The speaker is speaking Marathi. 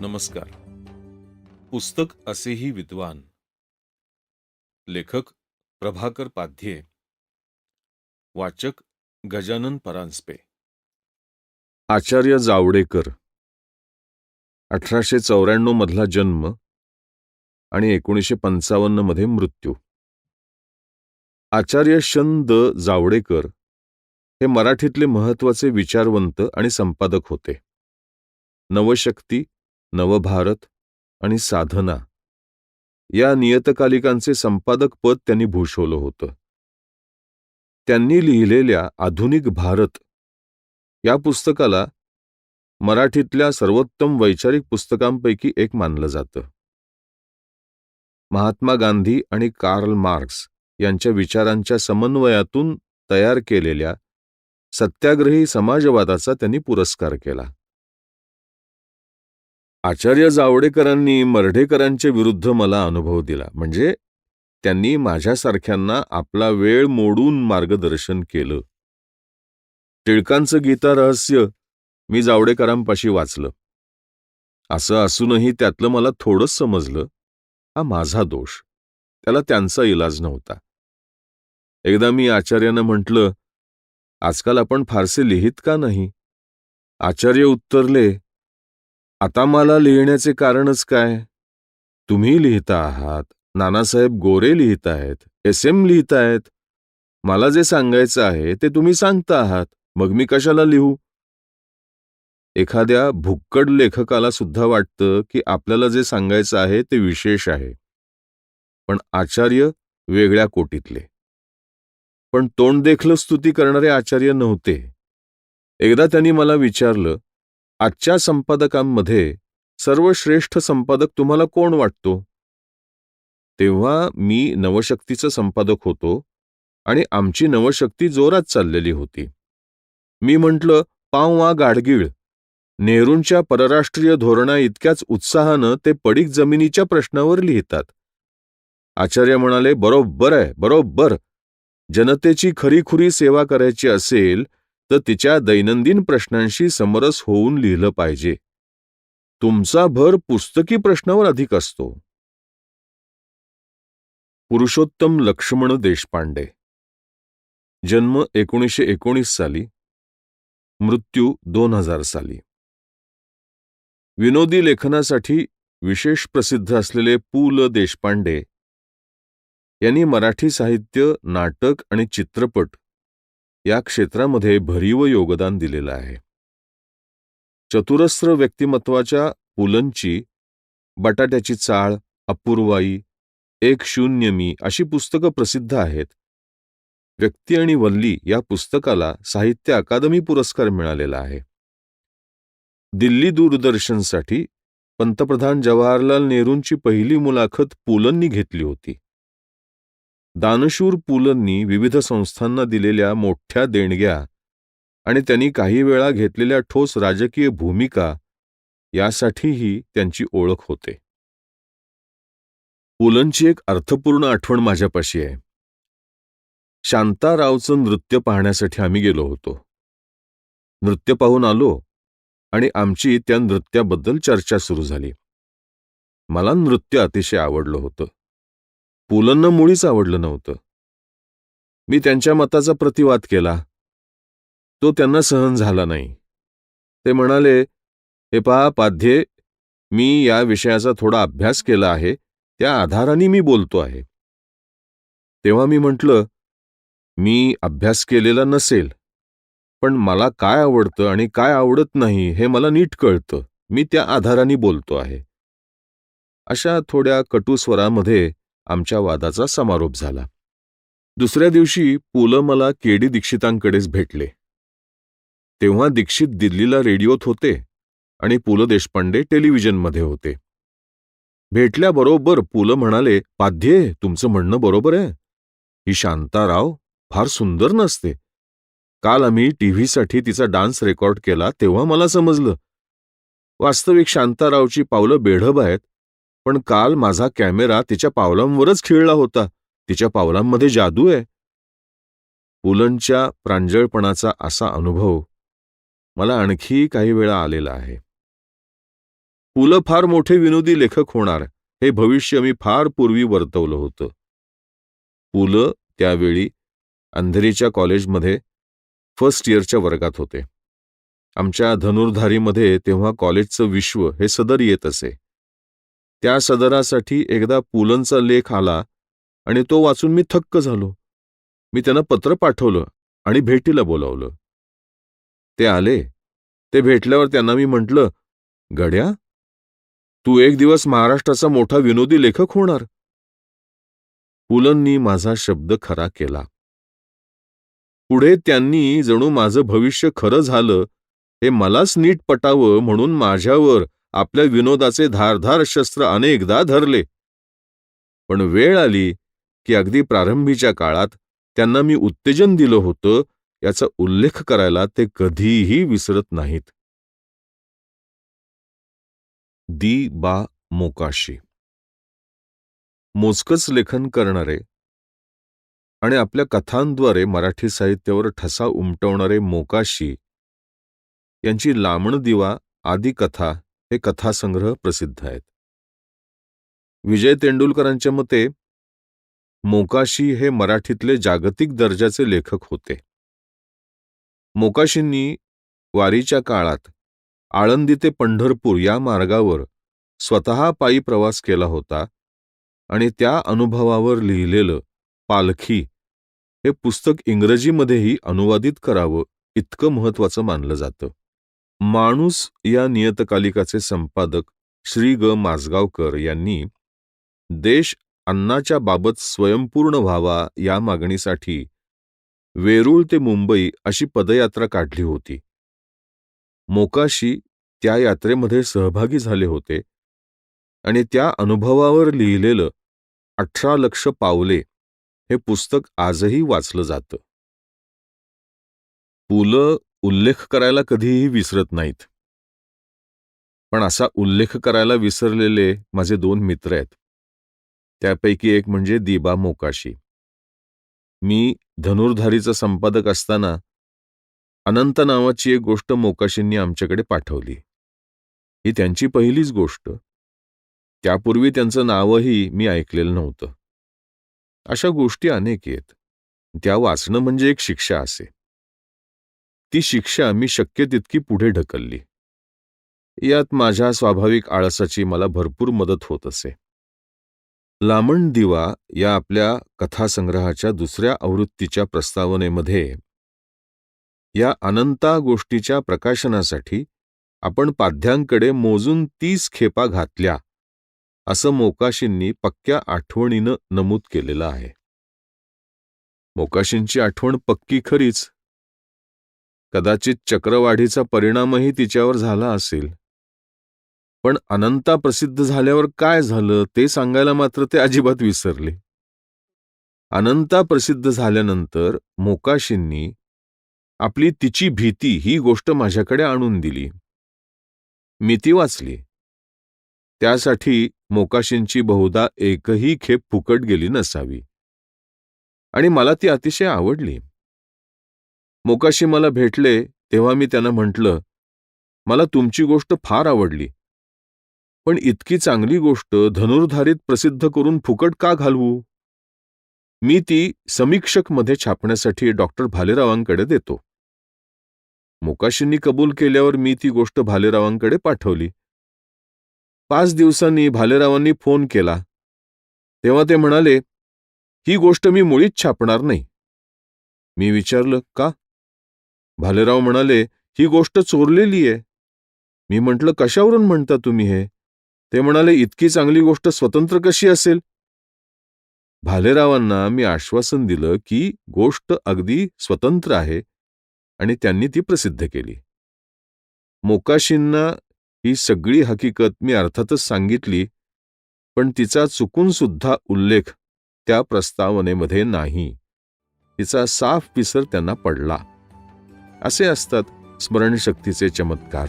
नमस्कार. पुस्तक असेही विद्वान. लेखक प्रभाकर पाध्ये. वाचक गजानन परांजपे. आचार्य जावडेकर. अठराशे चौऱ्याण्णव मधला जन्म आणि एकोणीसशे पंचावन्नमध्ये मृत्यू. आचार्य शंद जावडेकर हे मराठीतले महत्त्वाचे विचारवंत आणि संपादक होते. नवशक्ती नवभारत आणि साधना. या नियतकालिकांचे संपादक पद त्यांनी भूषवलं होतं. त्यांनी लिहिलेल्या आधुनिक भारत या पुस्तकाला मराठीतल्या सर्वोत्तम वैचारिक पुस्तकांपैकी एक मानलं जातं. महात्मा गांधी आणि कार्ल मार्क्स यांच्या विचारांच्या समन्वयातून तयार केलेल्या सत्याग्रही समाजवादाचा त्यांनी पुरस्कार केला. आचार्य जावडेकरांनी मर्ढेकरांच्या विरुद्ध मला अनुभव दिला. म्हणजे त्यांनी माझ्यासारख्यांना आपला वेळ मोडून मार्गदर्शन केलं. टिळकांचं गीता रहस्य मी जावडेकरांपाशी वाचलं. असं असूनही त्यातलं मला थोडंच समजलं हा माझा दोष. त्याला त्यांचा इलाज नव्हता. एकदा मी आचार्यांना म्हटलं आजकाल आपण फारसे लिहित का नाही? आचार्य उत्तरले आता मला लिहिण्याचे कारणच काय? तुम्ही लिहिता आहात नानासाहेब गोरे लिहित आहेत एस एम लिहित आहेत. मला जे सांगायचं आहे ते तुम्ही सांगता आहात मग मी कशाला लिहू? एखाद्या भुक्कड लेखकाला सुद्धा वाटतं की आपल्याला जे सांगायचं आहे ते विशेष आहे. पण आचार्य वेगळ्या कोटीतले. पण तोंड देखलं स्तुती करणारे आचार्य नव्हते. एकदा त्यांनी मला विचारलं आजच्या संपादकांमध्ये सर्वश्रेष्ठ संपादक तुम्हाला कोण वाटतो? तेव्हा मी नवशक्तीचं संपादक होतो आणि आमची नवशक्ती जोरात चाललेली होती. मी म्हटलं पाववा गाडगीळ. नेहरूंच्या परराष्ट्रीय धोरणा इतक्याच उत्साहानं ते पडीक जमिनीच्या प्रश्नावर लिहितात. आचार्य म्हणाले बरोबर आहे बरोबर. जनतेची खरीखुरी सेवा करायची असेल तर तिच्या दैनंदिन प्रश्नांशी समरस होऊन लिहिलं पाहिजे. तुमचा भर पुस्तकी प्रश्नावर अधिक असतो. पुरुषोत्तम लक्ष्मण देशपांडे. जन्म एकोणीसशे एकोणीस साली. मृत्यू दोन हजार साली. विनोदी लेखनासाठी विशेष प्रसिद्ध असलेले पु. ल. देशपांडे. यांनी मराठी साहित्य नाटक आणि चित्रपट या क्षेत्रामध्ये भरीव योगदान दिलेलं आहे. चतुरस्र व्यक्तिमत्वाच्या पुलंची बटाट्याची चाळ अपूर्वाई एक शून्य मी अशी पुस्तकं प्रसिद्ध आहेत. व्यक्ती आणि वल्ली या पुस्तकाला साहित्य अकादमी पुरस्कार मिळालेला आहे. दिल्ली दूरदर्शनसाठी पंतप्रधान जवाहरलाल नेहरूंची पहिली मुलाखत पुलंनी घेतली होती. दानशूर पुलंनी विविध संस्थांना दिलेल्या मोठ्या देणग्या आणि त्यांनी काही वेळा घेतलेल्या ठोस राजकीय भूमिका यासाठीही त्यांची ओळख होते. पुलंची एक अर्थपूर्ण आठवण माझ्यापाशी आहे. शांतारावचं नृत्य पाहण्यासाठी आम्ही गेलो होतो. नृत्य पाहून आलो आणि आमची त्या नृत्याबद्दल चर्चा सुरू झाली. मला नृत्य अतिशय आवडलं होतं. पुलंना मुळीच आवडलं नव्हतं. मी त्यांच्या मताचा प्रतिवाद केला. तो त्यांना सहन झाला नाही. ते म्हणाले हे पहा पाध्ये मी या विषयाचा थोडा अभ्यास केला आहे त्या आधाराने मी बोलतो आहे. तेव्हा मी म्हटलं मी अभ्यास केलेला नसेल पण मला काय आवडतं आणि काय आवडत नाही हे मला नीट कळतं. मी त्या आधाराने बोलतो आहे. अशा थोड्या कटुस्वरामध्ये आमच्या वादाचा समारोप झाला. दुसऱ्या दिवशी पु ल मला केडी दीक्षितांकडेच भेटले. तेव्हा दीक्षित दिल्लीला रेडिओत होते आणि पु ल देशपांडे टेलिव्हिजनमध्ये होते. भेटल्याबरोबर पु ल म्हणाले पाध्ये तुमचं म्हणणं बरोबर आहे. ही शांताराव फार सुंदर नसते. काल आम्ही टीव्हीसाठी तिचा डान्स रेकॉर्ड केला तेव्हा मला समजलं. वास्तविक शांतारावची पावलं बेढब आहेत. पण काल माझा कॅमेरा तिच्या पावलांवरच खिळला होता. तिच्या पावलांमध्ये जादू आहे. पुलंच्या प्रांजळपणाचा असा अनुभव मला आणखी काही वेळा आलेला आहे. पुलं फार मोठे विनोदी लेखक होणार हे भविष्य मी फार पूर्वी वर्तवलं होतं. पु ल त्यावेळी अंधेरीच्या कॉलेजमध्ये फर्स्ट इयरच्या वर्गात होते. आमच्या धनुर्धारीमध्ये तेव्हा कॉलेजचं विश्व हे सदर येत असे. त्या सदरासाठी एकदा पुलंचा लेख आला आणि तो वाचून मी थक्क झालो. मी त्यांना पत्र पाठवलं आणि भेटीला बोलावलं. ते आले. ते भेटल्यावर त्यांना मी म्हटलं गड्या तू एक दिवस महाराष्ट्राचा मोठा विनोदी लेखक होणार. पुलंनी माझा शब्द खरा केला. पुढे त्यांनी जणू माझं भविष्य खरं झालं हे मलाच नीट पटावं म्हणून माझ्यावर आपल्या विनोदाचे धारधार शस्त्र अनेकदा धरले. पण वेळ आली की अगदी प्रारंभीच्या काळात त्यांना मी उत्तेजन दिलं होतं याचा उल्लेख करायला ते कधीही विसरत नाहीत. दी बा मोकाशी. मोजकच लेखन करणारे आणि आपल्या कथांद्वारे मराठी साहित्यावर ठसा उमटवणारे मोकाशी यांची लामण दिवा आदी कथा हे कथासंग्रह प्रसिद्ध आहेत. विजय तेंडुलकरांच्या मते मोकाशी हे मराठीतले जागतिक दर्जाचे लेखक होते. मोकाशींनी वारीच्या काळात आळंदी ते पंढरपूर या मार्गावर स्वतः पायी प्रवास केला होता आणि त्या अनुभवावर लिहिलेलं पालखी हे पुस्तक इंग्रजीमध्येही अनुवादित करावं इतकं महत्वाचं मानलं जातं. माणूस या नियतकालिकाचे संपादक श्री ग. माजगावकर यांनी देश अन्नाच्या बाबत स्वयंपूर्ण व्हावा या मागणीसाठी वेरूळ ते मुंबई अशी पदयात्रा काढली होती. मोकाशी त्या यात्रेमध्ये सहभागी झाले होते आणि त्या अनुभवावर लिहिलेलं अठरा लक्ष पावले हे पुस्तक आजही वाचलं जातं. पु. ल. उल्लेख करायला कधीही विसरत नाहीत. पण असा उल्लेख करायला विसरलेले माझे दोन मित्र आहेत. त्यापैकी एक म्हणजे दिबा मोकाशी. मी धनुर्धारीचा संपादक असताना अनंत नावाची एक गोष्ट मोकाशींनी आमच्याकडे पाठवली. ही त्यांची पहिलीच गोष्ट. त्यापूर्वी त्यांचं नावही मी ऐकलेलं नव्हतं. अशा गोष्टी अनेक आहेत. त्या वाचणं म्हणजे एक शिक्षा असे. ती शिक्षा मी शक्य तितकी पुढे ढकलली. यात माझ्या स्वाभाविक आळसाची मला भरपूर मदत होत असे. लामण दिवा या आपल्या कथासंग्रहाच्या दुसऱ्या आवृत्तीच्या प्रस्तावनेमध्ये या अनंता गोष्टीच्या प्रकाशनासाठी आपण पाध्यांकडे मोजून तीस खेपा घातल्या असं मोकाशींनी पक्क्या आठवणीनं नमूद केलेलं आहे. मोकाशींची आठवण पक्की खरीच. कदाचित चक्रवाढीचा परिणामही तिच्यावर झाला असेल. पण अनंता प्रसिद्ध झाल्यावर काय झालं ते सांगायला मात्र ते अजिबात विसरले. अनंता प्रसिद्ध झाल्यानंतर मोकाशींनी आपली तिची भीती ही गोष्ट माझ्याकडे आणून दिली. मी ती वाचली. त्यासाठी मोकाशींची बहुधा एकही खेप फुकट गेली नसावी. आणि मला ती अतिशय आवडली. मोकाशी मला भेटले तेव्हा मी त्यांना म्हटलं मला तुमची गोष्ट फार आवडली. पण इतकी चांगली गोष्ट धनुर्धारीत प्रसिद्ध करून फुकट का घालवू? मी ती समीक्षकमध्ये छापण्यासाठी डॉक्टर भालेरावांकडे देतो. मोकाशींनी कबूल केल्यावर मी ती गोष्ट भालेरावांकडे पाठवली. पाच दिवसांनी भालेरावांनी फोन केला. तेव्हा ते म्हणाले ही गोष्ट मी मुळीच छापणार नाही. मी विचारलं का? भालेराव म्हणाले ही गोष्ट चोरलेली आहे. मी म्हटलं कशावरून म्हणता तुम्ही हे? ते म्हणाले इतकी चांगली गोष्ट स्वतंत्र कशी असेल? भालेरावांना मी आश्वासन दिलं की गोष्ट अगदी स्वतंत्र आहे आणि त्यांनी ती प्रसिद्ध केली. मोकाशींना ही सगळी हकीकत मी अर्थातच सांगितली पण तिचा चुकून सुद्धा उल्लेख त्या प्रस्तावनेमध्ये नाही. तिचा साफ पिसर त्यांना पडला. असे असतात स्मरणशक्तीचे चमत्कार.